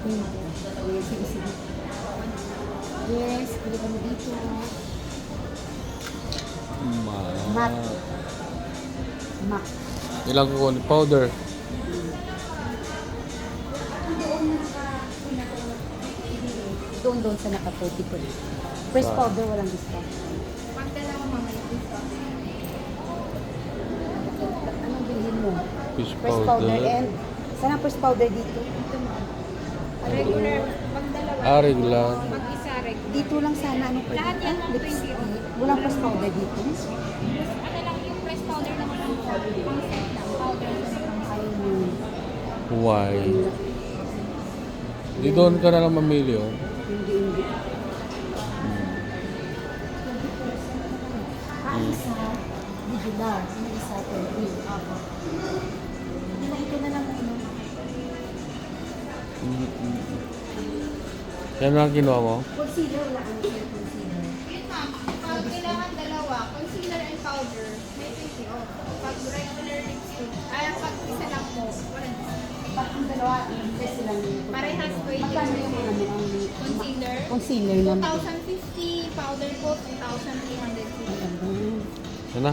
Yes, sige, sige. Yes, pili kami dito. Mat. Mat. Mat. Ilang ko powder? Doon doon sa naka-40 po. Fresh powder, walang discount. Pagdala ko mamaya Anong bilhin mo? Fish powder. Fresh powder and saan ang powder dito? Dito mo. Regular. Pag dalawa. Ah, regular. Pag isa regular. Dito lang sana. Anong pwede? Lahat yan Ah, ng lips. 20 oh. Walang fresh powder dito. Ano lang yung fresh powder na walang. Powder. Why? Di doon ka na lang mamili, oh. Hindi, hindi. Ah, isa. Regular. Ano isa? 20. Apo. Hindi na ito na lang. Ano? Yan lang kinuha mo? Concealer, wala ang concealer. Yun ma'am. Pag kailangan dalawa, concealer and powder, may 20 off. Pag regular lipstick, ay pag isa lang walang Pag ang dalawa, best lang yun. Parehas po yun. Magkano yung ano, ang Concealer, concealer naman? 2,050. Powder po, 2,350. Yan na.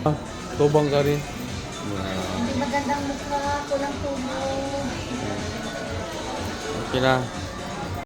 Ah, tubang ka rin. Hindi magandang mukha, kulang tubo. Okay na.